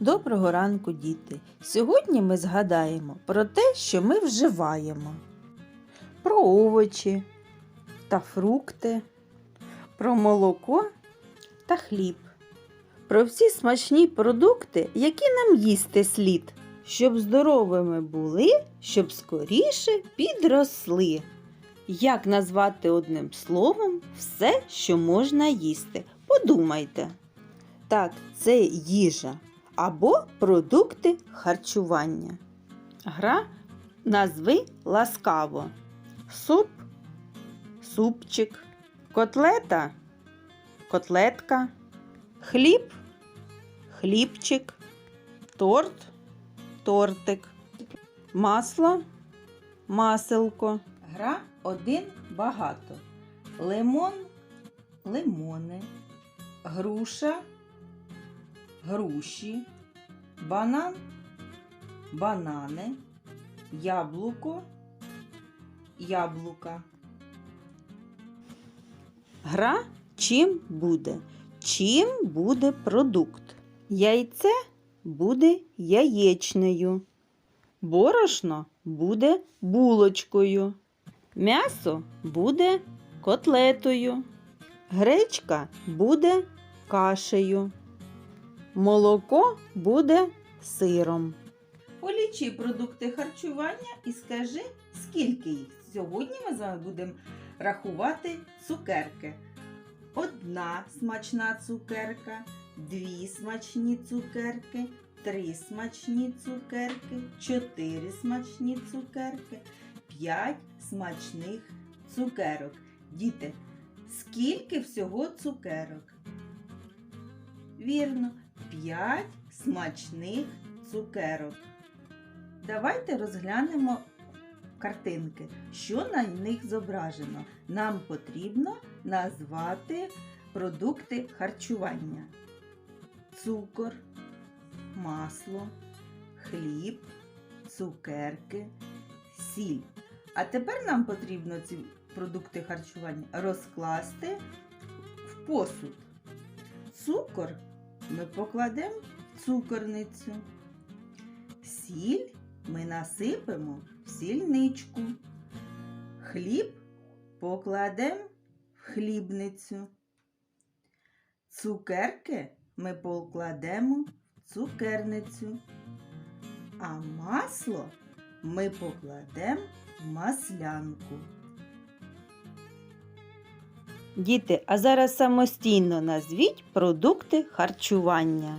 Доброго ранку, діти! Сьогодні ми згадаємо про те, що ми вживаємо, про овочі та фрукти, про молоко та хліб, про всі смачні продукти, які нам їсти слід, щоб здоровими були, щоб скоріше підросли. Як назвати одним словом все, що можна їсти? Подумайте. Так, це їжа або продукти харчування. Гра. Назви ласкаво. Суп, супчик, котлета, котлетка, хліб, хлібчик, торт, тортик, масло, маселко. Гра. Один багато. Лимон, лимони, груша, груші, банан, банани, яблуко, яблука. Гра чим буде? Чим буде продукт? Яйце буде яєчнею. Борошно буде булочкою. М'ясо буде котлетою. Гречка буде кашею. Молоко буде сиром. Полічи продукти харчування і скажи, скільки їх. Сьогодні ми з вами будемо рахувати цукерки. Одна смачна цукерка, дві смачні цукерки, три смачні цукерки, чотири смачні цукерки, п'ять смачних цукерок. Діти, скільки всього цукерок? Вірно, 5 смачних цукерок. Давайте розглянемо картинки, що на них зображено. Нам потрібно назвати продукти харчування: цукор, масло, хліб, цукерки, сіль. А тепер нам потрібно ці продукти харчування розкласти в посуд. Цукор ми покладемо в цукорницю. Сіль ми насипемо в сільничку. Хліб покладемо в хлібницю. Цукерки ми покладемо в цукерницю. А масло ми покладемо в маслянку. Діти, а зараз самостійно назвіть продукти харчування.